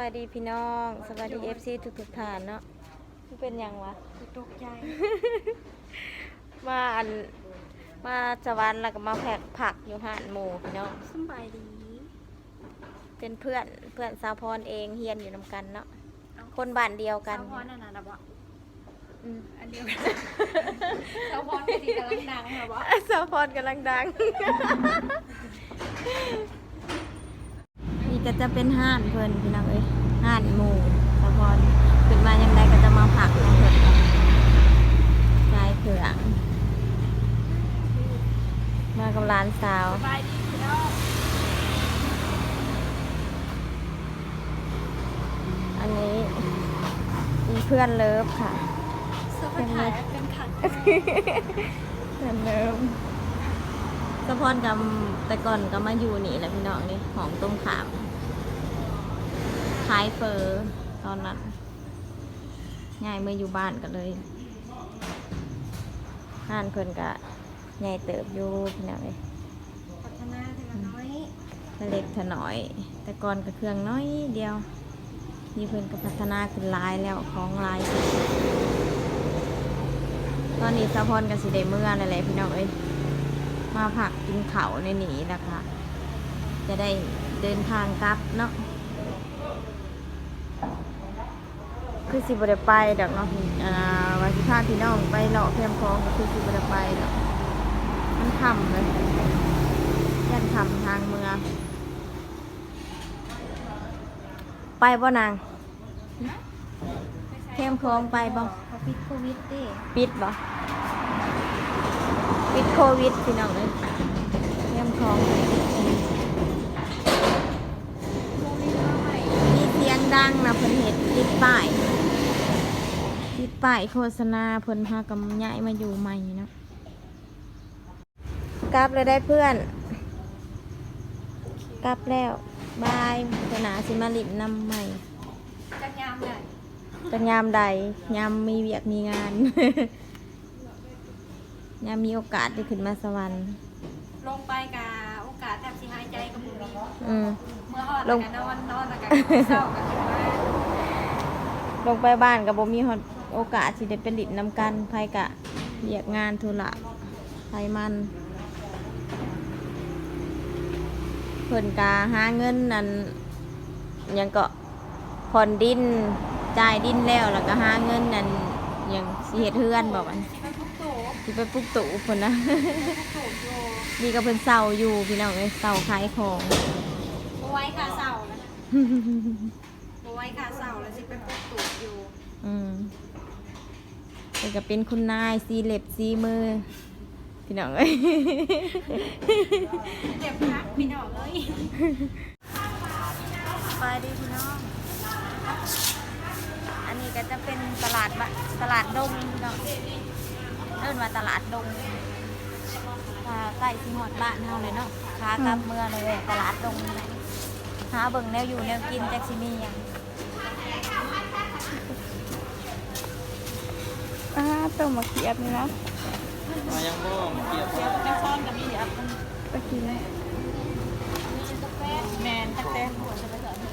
บายดีพี่น้องสบายดีเอฟซีทุกทุกๆท่านเนาะมันเป็นหยังวะตกใจ มาอันมาสวรรค์แล้วก็มาแผกผักอยู่ห้านหมู่พี่น้องสำบายดี เป็นเพื่อนเพื่อนสาวพรเองเฮียนอยู่นำกันเนาะคนบ้านเดียวกันสาวพรนั่นน่ะนะบ่อืมอันเดียวกันสาวพรเป็นที่กำลังดังนะบ่สาวพรกำลังดัง นี่ก็จะเป็นห้านเพิ่นพี่น้องเอ้ยห้านหมู่สาวพรขึ้นมายังไงก็จะมาผักของเพิ่นลายเผืองมากับร้านสาวสบายดีพี่น้องอันนี้มีเพื่อนเลิฟค่ะเสื้อผ้าถ่ายเป็นขันเพื่อนเลิฟสะพอนกับแต่ก่อนก็มาอยู่นี่แหละพี่น้องนี่ของต้มขาม ขายเฟอร์ตอนนั้นง่ายเมื่ออยู่บ้านกันเลยห้านเพิ่นกะใหญ่เติบอยู่พี่น้องเลยพัฒนาทีละน้อยถ้าเล็กถ้าน้อย แต่ก่อนก็เครื่องน้อยเดียว นี่เพิ่นก็พัฒนาขึ้นหลายแล้วของหลาย ตอนนี้สะพอนกับสิเดเมื่อนั่นแหละพี่น้องเอ้ยมาผักกินเขาวในหนีแล้วค่ะจะได้เดินทางกลับเนาะ คือสิบได้ไปดอกเนาะอ่าวันที่พาพี่น้องไปเลาะเพียมคลองก็คือสิบได้ไปดอกมันค่ำเลยยันค่ำทางเมืองไปบ่นางเพียมคลองไปบ่เขาปิดโควิดดิปิดบ่ปิดโควิดพี่น้องเลยเยี่ยมท้องเลยโควิดมาใหม่มีเสียงดังนะเพิ่นเห็ดติดป้ายติด ป้ายโฆษณาเพิ่นพากำย้ายมาอยู่ใหม่เนาะกลับเลยได้เพื่อน กลับแล้วบายสนาสิมาลินนำใหม่จะยามเลยจะยามใดยามมีเวียกมีงาน ยามมีโอกาสได้ขึ้นมาสวรรค์ ลงไปกะโอกาสแทบสิหายใจกับบ่มีอืมเมื่อฮอดลแล้วงกันนอนนอนแล้วกันเศร้ากันว่าลงไปบ้านกับบ่มีฮอด โอกาสสิได้เป็นลิดนำกันไผกะเรียกงานธุระไผมันเพิ่นกาหาเงินนั่นหยังก็ผ่อนดินจ่ายดินแล้วแล้วก็หาเงินนั่นหยังสิเฮ็ดเฮือนบอกว่าไปทุกโตสิไปปลุกตู่เพิ่นนะทุกโตโยนี่ก็เพิ่นเซาอยู่พี่น้องเอ้ยเซาขายของบ่ไว้ค่าเศร้านะบ่ไว้ค่าเศร้าแล้วสิไปปลุกตูดอยู่ อืมเพิ่ นก็เป็นคุณนายสีเล็บสีมือ พี่น้องเอ้ยเจ็บพักพี่น้องเอ้ยไปดีพี่น้อง อันนี้ก็จะเป็นตลาดบะตลาดดงพี่น้องเอิ้นว่าตลาดดงอ่าใกล้สิฮอดบ้านเฮาเลยเนาะขากลับเมืองเลยตลาดดงนี่แหละหาเบิ่งแนวอยู่แนวกินจักสิมีหยัง อ่า ต้มมะเขียบนี่นะมายังบ่มาเกี่ยวเดี๋ยวจะซ่อนกับพี่อัพตะกี้นะแมนตักแตง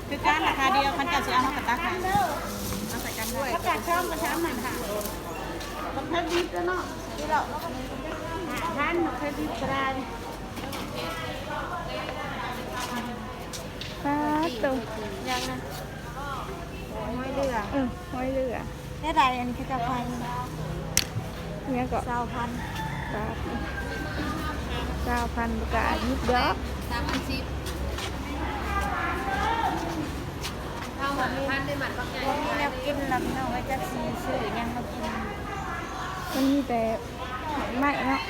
คือการราคาเดียวพันเก้าสิบเอามากับตาค่ะเอาใส่กันด้วยถ้าจากช่องกระช้ำมันค่ะมันแค่ดิบแล้วเนาะที่เราท่านมันแค่ดิบก็ได้อ่าต้มยังนะไม่เหลือเออห้อยเรือแค่ใดอันนี้คือจะพัน เนี่ยก็เศร้าพันบาทเก้าพันกายิบเด้อสามพันสิบเอาหมดพันได้หมันบางอย่างมีแนวกินแล้วพี่น้องก็จะซีชื่อยังมากินมันมีแต่ไม่เนาะ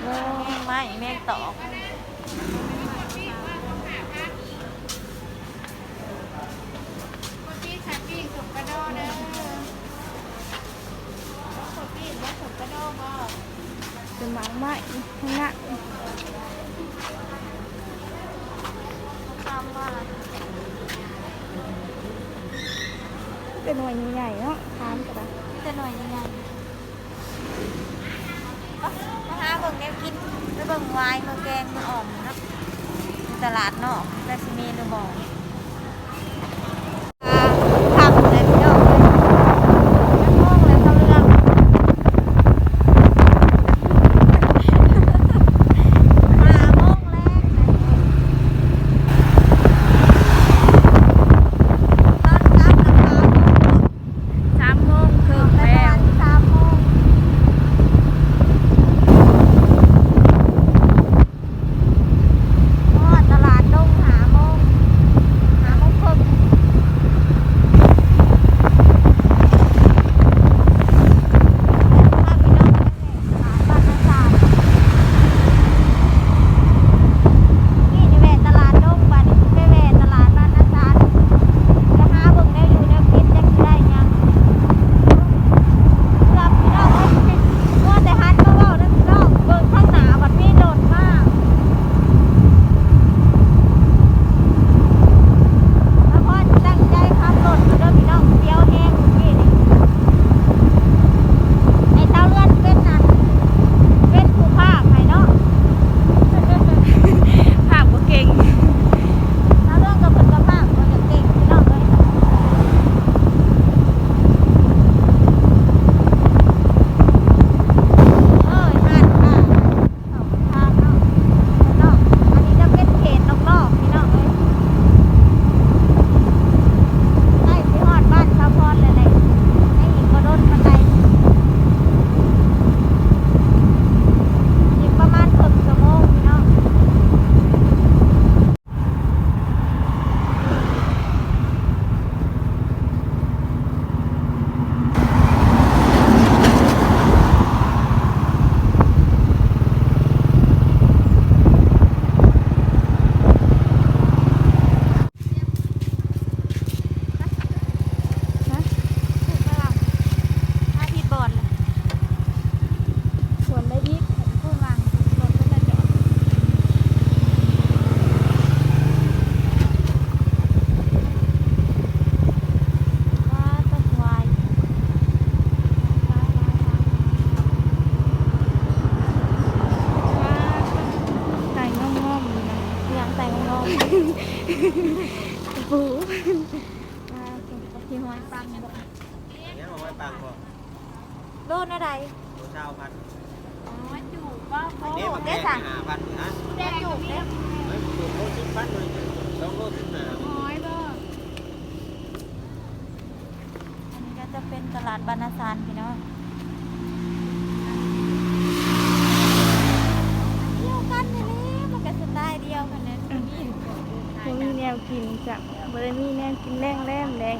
โอ้ไม่แม่งตอกาไม้ข้างหน้าเป็นหน่วยใหญ่เนาะทานกันนะเป็นหน่วยใหญ่มาหาเบิ่งแนวกินไปเบิ่งวายมาแกงมาอ่อมนะตลาดนอกแต่สมีหนูบอก อยปังบ่โลดอะไรตัวเช่าพันนอยู่ก็โอ้โแก่ได้สั่งหาพันนะแดงอยู่เด้อเฮ้ยถูกโลชินพันเลยสองโลชิ้น้อยบ่อันนี้ก็จะเป็นตลาดบรรณสารพี่น้องเที่ยวกันเลยมันก็สไตล์เดียวกันนั่นนี่ บ่มีแนวกินจ้ะบ่ได้มีแนวกินแรงแรงแรง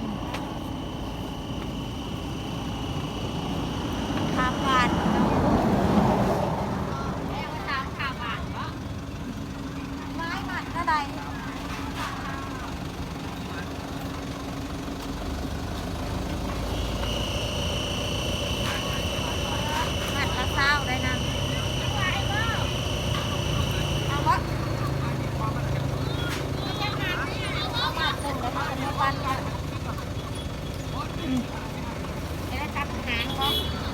ね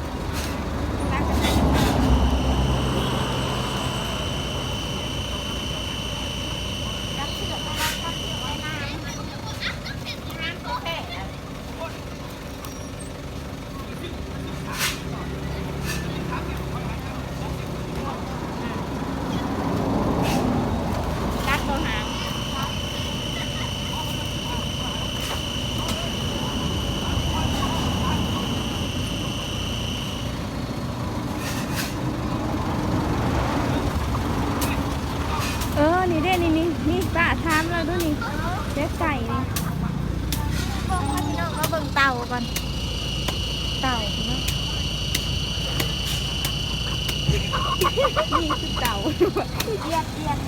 าก่อนเต่าเนาะนี่คือเต่าเยียดเยียด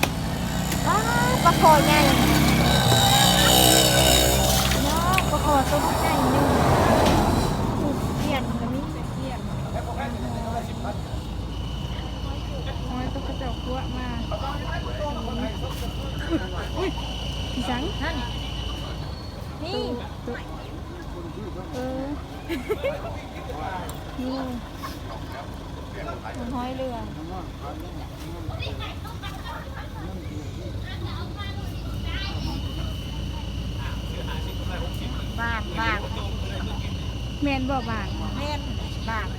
ว้าปลาคอไงเนาะปลาคอตัวใหญ่เนาะ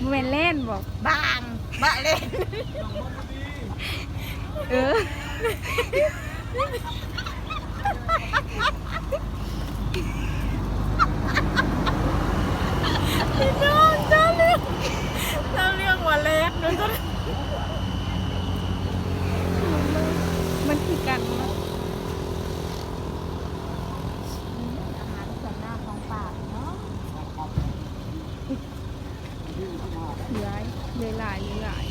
บางบ่แม่นเล่นบ่บางบะเล่นเออพี่น้องเจ้าเรื่องเจ้าเรื่องว่าเล็กด้วยจ้ะมันคือกันเนาะ อาหารส่วนหน้าของป่าเนาะ เหลือเหลือหลายเหลือหลาย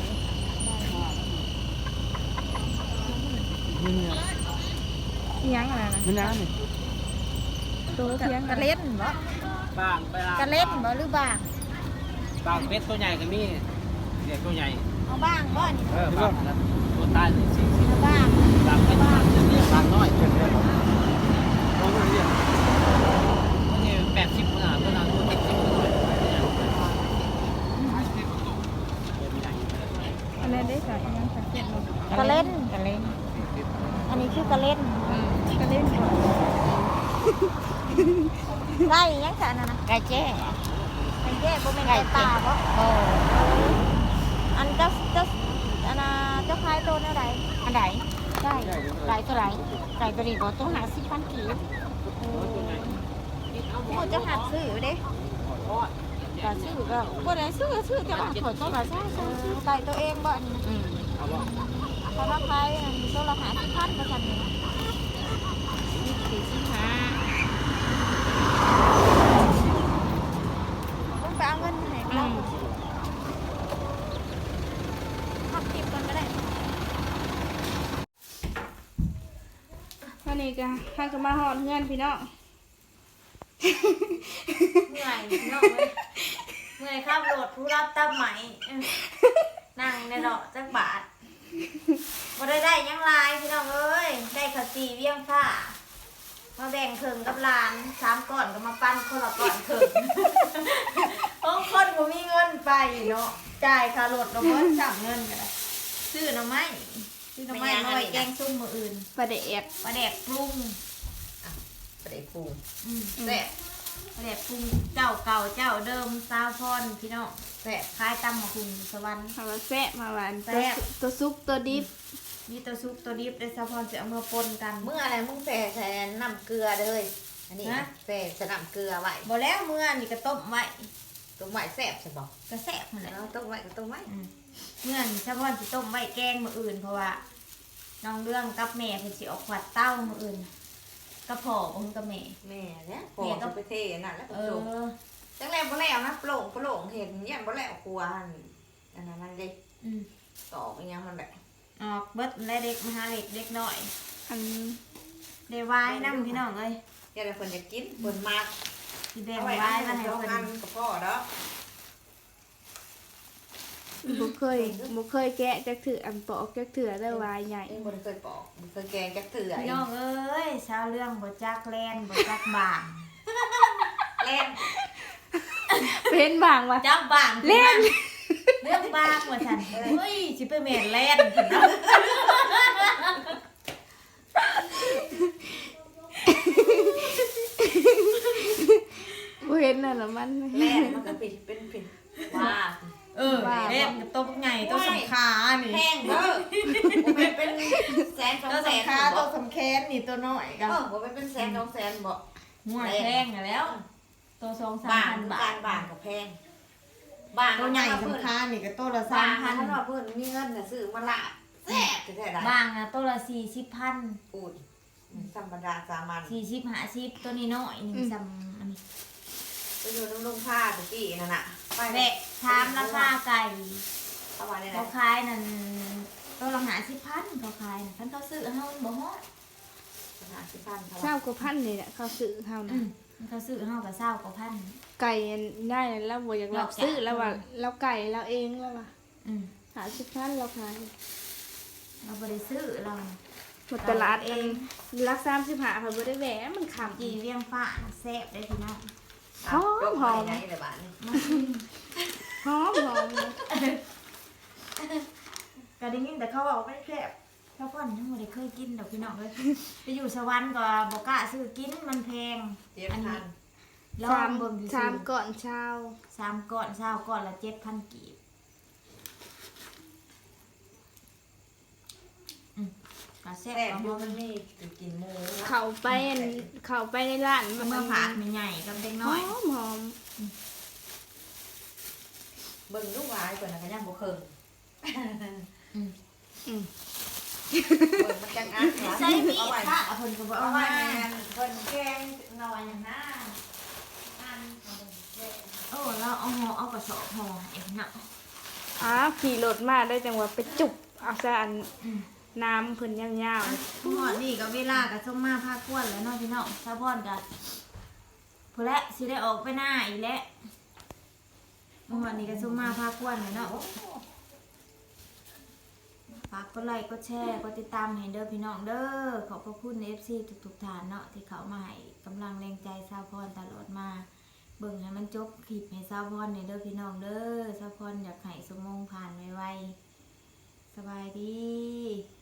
เสียงอะไรนะมันน้ำนี่ตัวเสียงกระเล่นบ่บางไปละกระเล่นบ่หรือบางบางเป็ดตัวใหญ่ก็มีเด็กตัวใหญ่เอาบางบ่นี่เออบางแล้วตัวใต้นี่สี่สิบเอาบางบางเป็ดบางเรียกบางน้อยเรียกน้องเรียกนี่แปดสิบขนาดขนาดตัวเจ็ดสิบหน่อย อันนั้นได้ใส่ยังสังเกตมั้ยกระเล่น กระเล่นอันนี้คือกระเล่นก็เล่นบ่ไก่ยังค่ะนั่นน่ะไก่แจ้ไก่แจ้บ่แม่นไก่ป่าบ่โอ้อันเจ้าเจ้าอันน่ะเจ้าขายตัวเท่าไหร่อันใดไก่ไก่เท่าไหร่ไก่ตัวนี้บ่ต้องหา10,000กีบโอ้เจ้าหัดซื้อเด้ ก็ซื้อก็บ่ได้ซื้อก็ซื้อแต่ว่าขอตัวละซื้อไก่ตัวเองบ่อันนี้อืมเอาบ่เพราะว่าใครตัวละหาสิบพันประกันเนี่สี่สิบห้าต้องไปเอาเงินไหนเราขับติดกันก็ได้ตอนนี้ก็ข้างก็มาหอดเงินพี่น้องเมื่อยพี่น้องเว้ย เมื่อยข้ามโหลดผู้รับตับไหมเออนั่งในดอกจักบาทบ่ได้ได้หยังหลายพี่น้องเอ้ย ได้ข้าวจีเวียงฟ้า มาแบ่งครึ่งกับหลานสามก้อนก็มาปั้นคนละก้อนครึ่งบางคนบ่มีเงินไปเนาะ จ่ายค่ารถเราเพิ่นสั่งเงินก็ได้ซื้อหน่อไม้ซื้อหน่อไม้มาไว้แกงซุ่มมื้ออื่นประเดกปลาแดกปรุงไปได้ปูอืม แซ่บ ปลาแดกปรุงเจ้าเก่าเจ้าเดิมซาวพรพี่น้องแซ่บคล้ายตำมะคุงสวรรค์ มาว่าแซ่บมาหวานแซ่บ ตัวซุปตัวดิบมีตัวซุปตัวดิบได้ซาวพรจะเอามาปนกัน เมื่ออะไรมึงแส่ใส่น้ำเกลือเลยอันนี้ฮะแส่ใส่น้ำเกลือไว้บ่แล้วเมื่อนี่ก็ต้มไว้ต้มไว้แซ่บใช่บ่ก็แซ่บนั่นแหละแล้วต้มไว้ก็ต้มไว้อืมเมื่อนี่ซาวพรสิต้มไว้แกงมื้ออื่นเพราะว่าน้องเรื่องกับแม่เพิ่นสิออกขวัดเต้ามื้ออื่น กับพ่อบ่ฮู้กับแม่แม่เนี่ยแม่ก็ก็ไปเทนั่นแล้วก็เอจบอจังแล้วบ่แล้วนะโปร่งโปร่งเห็นเนี่ยบ่แล้วกลัวอันอันนั้นนั่นดิอืมตอกอีหยังมันแบบออกเบิดและเด็กมหาเล็กเด็กน้อยอันได้วายนํพี่น้องเอ้ยอย่าได้คนอยากกินเพิ่นมากสิแบ่งเอาไว้วายอันมาให้สองเพิ่อันน ก็พอเด้อ บ่เคยบ่เคยแกะจักถืออันปอกจักถือได้วายใหญ่เองบ่ได้เคยปอกบ่เคยแกงจักเถื่อพี่น้องเอ้ยชาวเรื่องบ่จักแลนบ่จักบางเล่นเป็นบางว่ะจักบางเล่น เรื่องบางว่าฉันเฮ้ยสิไปแม่นแล่นพุ่นเนาะบ่เห็นน่ะละมันเล่นมันก็ผิดเป็นผิดว่า เออเล่นกับตัวใหญ่ตัวสำคัญนี่ แห้งเด้อบ่แม่นเป็นแสนสองตัวแสนสำคัญบ่ตัวสำแคนนี่ตัวน้อยเอกันอบ่แม่นเป็นแสนสองแสนบ่หัวแพงอะแล้ว ตัวสองสามบางพันบาบาทงบางกับแพงบางตัวใหญ่เพิ่นสำคัญนี่ก็ตัวละสาบามงพันถ้าว่าเพิ่นมีเงินน่ะซื้อมาละแซ่บจะแท้ได้บางนะตัวละสี่สิบพันพูดธรรมดาสามัญ สี่สิบห้าสิบตัวนี้น้อยนี่ซ้ำอันนี้ไปอยู่น้ำลงผ้าตะกี้นั่นน่ะไปแบะถามราคาไก่ ประมาณนี้เขานะขายนั่น ตัวละหาสิบพันเขาขายน่ะคันเขาซื้อเฮาบ่ฮอดหาสิพันเท่าไหเศร้าร่กว่าพันนี่แหละเขาซื้อเฮาอืนะมคันเขาซื้อเฮาก็เศร้ากว่าพัน ไก่อันได้แล้วบ่อยากรับซื้อแล้วว่าเราไก่เราเองแล้วว่าอืมหาสิบพันเราขายเราบ่ได้ซื้อเราหมดตลาดเองรักสามสิบห้าพันบ่ได้แหวะมันขำจีเวียงฟ้าน่ะแซ่บได้อพี่น้องหอมหอมไหนเลยบ้านนี้มากินหอมหอมเลย ก็ได้ยินแต่เขาบอกว่าไม่แซ่บเท่าก่อนยังบ่ได้เคยกินดอกพี่น้องเลยไปอยู่สวรรค์ก็บ่กล้าซื้อกินมันแพงเจ็ดพันลอสางมเบิ่งซื่อๆสามก่อนเช้าสามก้อนเช้าก้อนละเจ็ดพันกีบอืมกระแซ่บแต่เอาอหยู่อมมันมีกินหมูเข้าไปอันเข้าไปในร้านเมื่อผากมันใหญ่กับเด็กหน้ออยมหอมเบิ่งลูกวายก่อนนะก็ยังบ่เคิงอื มเบิ่งมันจังอักเหรอใส่มีเอาดไว้ค่ะเอาเพิ่นก็บ่เอาเอาไว้มาแม่นเพิ่นแกงหน่อยอย่างนั้นโอ้เราเอาห่อเอากระสอบห่อเองเนาะอ้าวขี่รถมาได้จังหวะไปจุบเอาซะอันน้ำเพิ่นยาวหอดนี่ก็เวลาก็ส่งมาพากวนแล้วเนาะพี่น้องชาวพรก็พอแล้วสิได้ออกไปหน้าอีกแล้วเมื่อวานนี้ก็ส่งมาพากวนแล้วเนาะ ฝากกดไลค์กดแชร์กดติดตามให้เด้อพี่น้องเด้อขอบพระคุณ FC ทุกๆทานเนาะที่เขามาให้กำลังแรงใจซาวพรตลอดมา เบิ่งให้มันจบคลิปให้ซาวพรในเด้อพี่น้องเด้อซาวพรอยากให้สมมงผ่านไวๆสบายดี